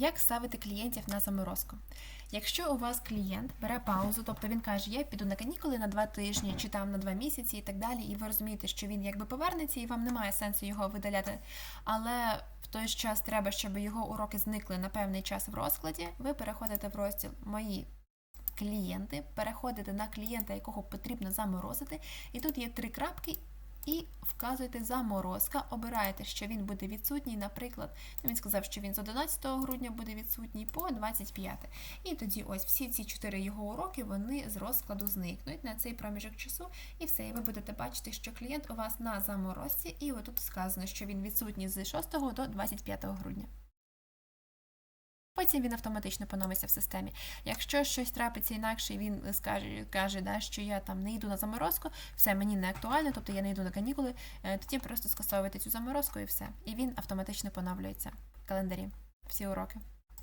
Як ставити клієнтів на заморозку? Якщо у вас клієнт бере паузу, тобто він каже, я піду на канікули на два тижні чи там на два місяці і так далі, і ви розумієте, що він якби повернеться, і вам немає сенсу його видаляти, але в той ж час треба, щоб його уроки зникли на певний час в розкладі, ви переходите в розділ Мої клієнти, переходите на клієнта, якого потрібно заморозити, і тут є три крапки. І вказуєте заморозка, обираєте, що він буде відсутній. Наприклад, він сказав, що він з 11 грудня буде відсутній по 25. І тоді ось всі ці чотири його уроки вони з розкладу зникнуть на цей проміжок часу, і все. І ви будете бачити, що клієнт у вас на заморозці, і отут сказано, що він відсутній з 6 до 25 грудня. Потім він автоматично поновиться в системі. Якщо щось трапиться інакше, він скаже, каже, да, що я там не йду на заморозку, все мені не актуально, тобто я не йду на канікули, е, тоді просто скасовуєте цю заморозку і все. І він автоматично поновлюється в календарі. Всі уроки.